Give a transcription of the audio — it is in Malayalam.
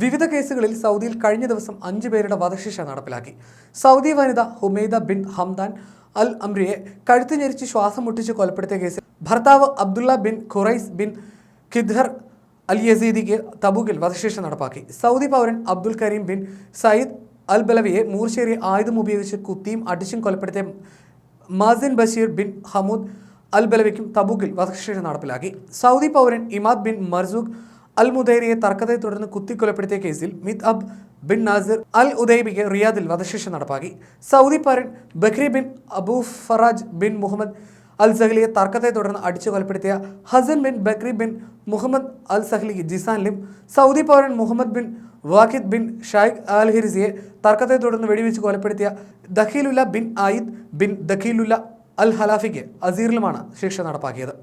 വിവിധ കേസുകളിൽ സൗദിയിൽ കഴിഞ്ഞ ദിവസം അഞ്ചു പേരുടെ വധശിക്ഷ നടപ്പിലാക്കി. സൗദി വനിത ഹുമൈദ ബിൻ ഹംദാൻ അൽ അംറിയെ കഴുത്ത് ഞെരിച്ച് ശ്വാസം മുട്ടിച്ച് കൊലപ്പെടുത്തിയ കേസിൽ ഭർത്താവ് Abdullah bin Khurais bin Khidhar al യസീദിക്ക് തബൂക്കിൽ വധശിക്ഷ നടപ്പാക്കി. സൗദി പൗരൻ Abdul Karim bin Sayyid al ബലവിയെ മൂർച്ചേറിയ ആയുധം ഉപയോഗിച്ച് കുത്തിയും അടിച്ചും കൊലപ്പെടുത്തിയ Mazin Bashir bin Hamood al ബലവിക്കും തബൂക്കിൽ വധശിക്ഷ നടപ്പിലാക്കി. സൗദി പൗരൻ ഇമാദ് ബിൻ മർസൂഖ് അൽ മുദൈരിയെ തർക്കത്തെ തുടർന്ന് കുത്തിക്കൊലപ്പെടുത്തിയ കേസിൽ മിത് അബ് ബിൻ നാസിർ അൽ ഉദൈബിക്ക് റിയാദിൽ വധശിക്ഷ നടപ്പാക്കി. സൗദി പൗരൻ Bakri bin Abu Faraj bin Muhammad al സഹ്ലിയെ തർക്കത്തെ തുടർന്ന് അടിച്ചു കൊലപ്പെടുത്തിയ Hasan bin Bakri bin Muhammad al Sahli ജിസാനിലും Saudi പൗരൻ Muhammad bin Waqid bin Shayiq al ഹിരിസിയെ തർക്കത്തെ തുടർന്ന് വെടിവെച്ച് കൊലപ്പെടുത്തിയ ദഖീലുല്ല ബിൻ ആയിദ് ബിൻ ദഖീലുല്ല അൽ ഹലാഫിക്ക് അസീറിലുമാണ് ശിക്ഷ നടപ്പാക്കിയത്.